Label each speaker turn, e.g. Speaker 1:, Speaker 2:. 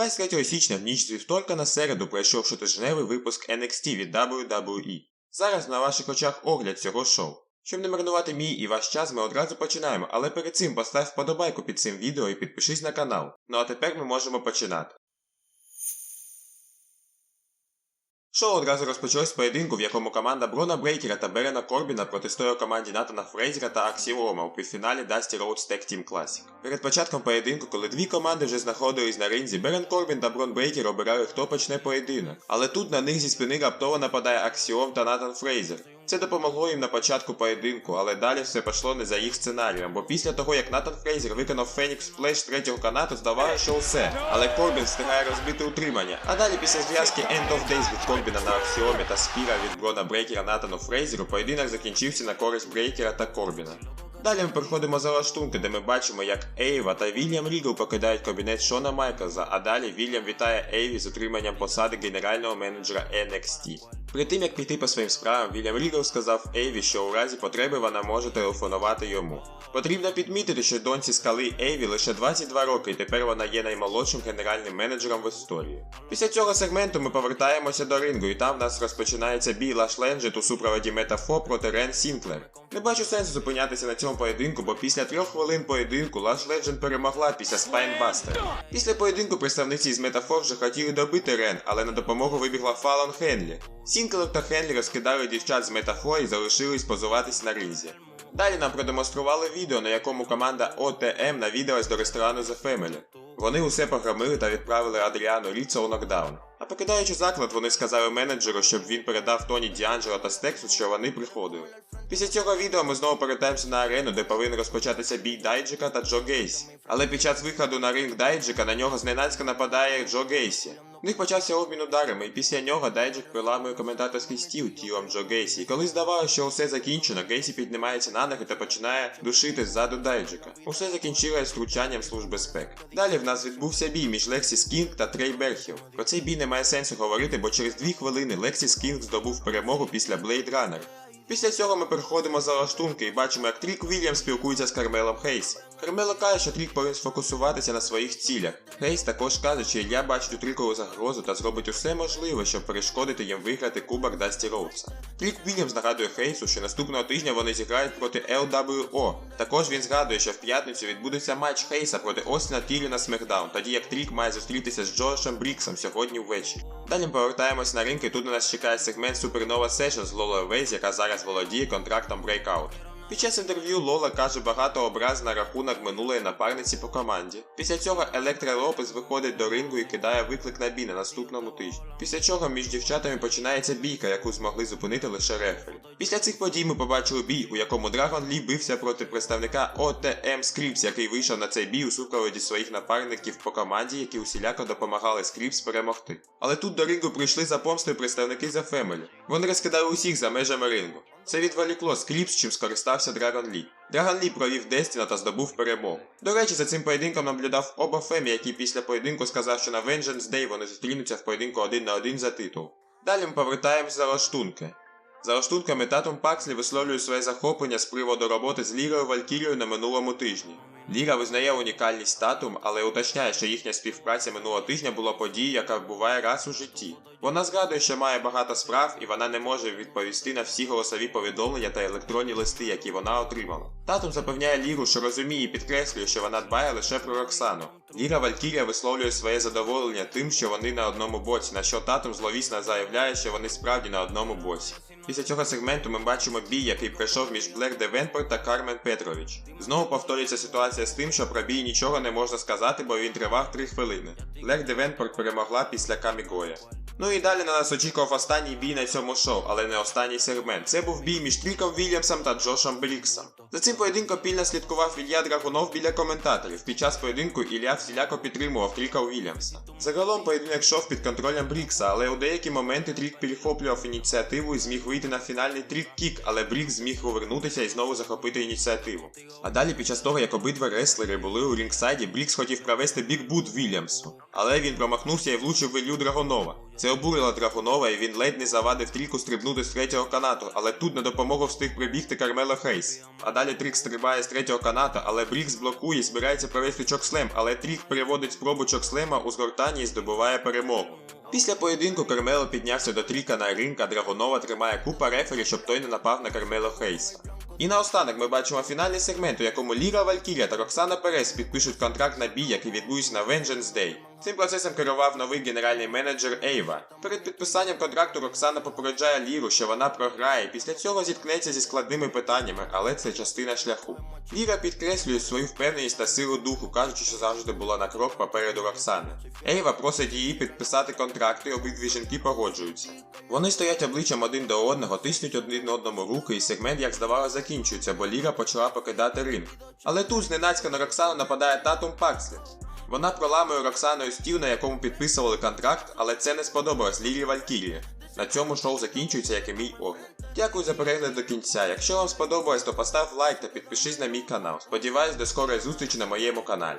Speaker 1: 23 січня в ніч з вівторка на середу пройшов щотижневий випуск NXT від WWE. Зараз на ваших очах огляд цього шоу. Щоб не марнувати мій і ваш час, ми одразу починаємо, але перед цим постав вподобайку під цим відео і підпишись на канал. Ну а тепер ми можемо починати. Шоу одразу розпочалось поєдинку, в якому команда Брона Брейкера та Берена Корбіна протистояла команді Натана Фрейзера та Аксіома у півфіналі Dusty Rhodes Tag Team Classic. Перед початком поєдинку, коли дві команди вже знаходились на ринзі, Берен Корбін та Брон Брейкер обирали, хто почне поєдинок. Але тут на них зі спини раптово нападає Аксіом та Натан Фрейзер. Це допомогло їм на початку поєдинку, але далі все пішло не за їх сценарієм, бо після того, як Натан Фрейзер виконав Фенікс Флеш третього канату, здавалося, що все. Але Корбін встигає розбити утримання. А далі після зв'язки End of Days від Корбіна на Аксіомі та Спіра від Брона Брейкера Натану Фрейзеру, поєдинок закінчився на користь Брейкера та Корбіна. Далі ми переходимо за лаштунки, де ми бачимо, як Ейва та Вільям Рігл покидають кабінет Шона Майклза, а далі Вільям вітає Ейві з отриманням посади генерального менеджера NXT. Перед тим як піти по своїм справам, Вільям Рідл сказав Ейві, що у разі потреби вона може телефонувати йому. Потрібно підмітити, що доньці скали Ейві лише 22 роки, і тепер вона є наймолодшим генеральним менеджером в історії. Після цього сегменту ми повертаємося до рингу, і там в нас розпочинається бій Лаш Ленджет у супроводі Метафо проти Рен Сінклер. Не бачу сенсу зупинятися на цьому поєдинку, бо після трьох хвилин поєдинку Лаш Ледженд перемогла після Спайнбастера. Після поєдинку представниці з Метафор вже хотіли добити Рен, але на допомогу вибігла Фалон Хенлі. Сінклер та Хенлі розкидали дівчат з Метафор і залишились позуватись на ринзі. Далі нам продемонстрували відео, на якому команда ОТМ навідалась до ресторану The Family. Вони усе програмили та відправили Адріану Ріца у нокдаун. А покидаючи заклад, вони сказали менеджеру, щоб він передав Тоні Діанджело та Стексу, що вони приходили. Після цього відео ми знову повертаємося на арену, де повинен розпочатися бій Дайджика та Джо Гейсі. Але під час виходу на ринг Дайджика на нього зненацька нападає Джо Гейсі. У них почався обмін ударами, і після нього Дайджик приламує коментаторський стіл тілом Джо Гейсі. І коли здавалося, що все закінчено, Гейсі піднімається на ноги та починає душити ззаду Дайджика. Усе закінчилось втручанням служб безпеки. Далі в нас відбувся бій між Лексі Скінг та Трей Берхіл. Про цей бій немає сенсу говорити, бо через дві хвилини Лексі Скінг здобув перемогу після Blade Runner. Після цього ми переходимо за лаштунки і бачимо, як Трік Вільям спілкується з Кармелом Хейс. Кармело каже, що Трік повинен сфокусуватися на своїх цілях. Хейс також каже, що Ілля бачить Трікову загрозу та зробить усе можливе, щоб перешкодити їм виграти кубок Дасті Роудса. Трік Вільямс нагадує Хейсу, що наступного тижня вони зіграють проти LWO. Також він згадує, що в п'ятницю відбудеться матч Хейса проти Остіна Тілі на Смекдаун, тоді як Трік має зустрітися з Джошем Бріксом сьогодні ввечері. Далі ми повертаємось на ринки, тут на нас чекає сегмент Supernova Session з Лолою Вейз, яка зараз володіє контрактом Breakout. Під час інтерв'ю Лола каже багато образ на рахунок минулої напарниці по команді. Після цього Електра Лопес виходить до рингу і кидає виклик на бій на наступному тижні. Після чого між дівчатами починається бійка, яку змогли зупинити лише рефері. Після цих подій ми побачили бій, у якому Драгон Лі бився проти представника ОТМ Скріпс, який вийшов на цей бій у супроводі своїх напарників по команді, які усіляко допомагали Скріпс перемогти. Але тут до рингу прийшли за помстою представники The Family. Вони розкидали усіх за межами рингу. Це відволікло Скріпс, чим скористався Драгон Лі. Драгон Лі провів Дестіна та здобув перемогу. До речі, за цим поєдинком наблюдав Оба Фемі, який після поєдинку сказав, що на Vengeance Day вони зустрінуться в поєдинку один на один за титул. Далі ми повертаємося за лаштунки. За лаштунками Татум Пакслі висловлює своє захоплення з приводу роботи з Лірою Валькірією на минулому тижні. Ліра визнає унікальність Татум, але уточняє, що їхня співпраця минулого тижня була подією, яка буває раз у житті. Вона згадує, що має багато справ і вона не може відповісти на всі голосові повідомлення та електронні листи, які вона отримала. Татум запевняє Ліру, що розуміє і підкреслює, що вона дбає лише про Роксану. Ліра Валькірія висловлює своє задоволення тим, що вони на одному боці, на що Татум зловісно заявляє, що вони справді на одному боці. Після цього сегменту ми бачимо бій, який пройшов між Блек Девенпорт та Кармен Петрович. Знову повторюється ситуація з тим, що про бій нічого не можна сказати, бо він тривав 3 хвилини. Блек Девенпорт перемогла після Камігоя. Ну і далі на нас очікував останній бій на цьому шоу, але не останній сегмент. Це був бій між Тріком Вільямсом та Джошем Бріксом. За цим поєдинком пільно слідкував Ілля Драгунов біля коментаторів. Під час поєдинку Ілля всіляко підтримував Тріка Вільямса. Загалом поєдинок йшов під контролем Брікса, але у деякі моменти Трік перехоплював ініціативу і зміг вийти на фінальний трік-кік, але Брікс зміг повернутися і знову захопити ініціативу. А далі, під час того, як обидва реслери були у рінгсайді, Брікс хотів провести бікбут Вільямсу, але він промахнувся і влучив в Іллю Драгонова. Це обурило Драгунова, і він ледь не завадив тріку стрибнути з третього канату, але тут на допомогу встиг прибігти Кармела Хейс. А далі Трік стрибає з третього каната, але Брікс блокує і збирається провести чокслем, але Трік переводить спробу чокслема у згортанні і здобуває перемогу. Після поєдинку Кармело піднявся до Тріка на ринг, а Драгонова тримає купа рефері, щоб той не напав на Кармело Хейса. І наостанок ми бачимо фінальний сегмент, у якому Ліра Валькірія та Роксана Перес підпишуть контракт на бій, який відбудеться на Vengeance Day. Цим процесом керував новий генеральний менеджер Ейва. Перед підписанням контракту Роксана попереджає Ліру, що вона програє, після цього зіткнеться зі складними питаннями, але це частина шляху. Ліра підкреслює свою впевненість та силу духу, кажучи, що завжди була на крок попереду Роксани. Ейва просить її підписати контракт, і обидві жінки погоджуються. Вони стоять обличчям один до одного, тиснуть один одному руки, і сегмент, як здавалося, закінчується, бо Ліра почала покидати ринг. Але тут зненацька на Роксану нападає Татум Пакслі. Вона проламує Роксаною стіл, на якому підписували контракт, але це не сподобалось Лілі Валькірії. На цьому шоу закінчується, як і мій огляд. Дякую за перегляд до кінця. Якщо вам сподобалось, то постав лайк та підпишись на мій канал. Сподіваюсь, до скорої зустрічі на моєму каналі.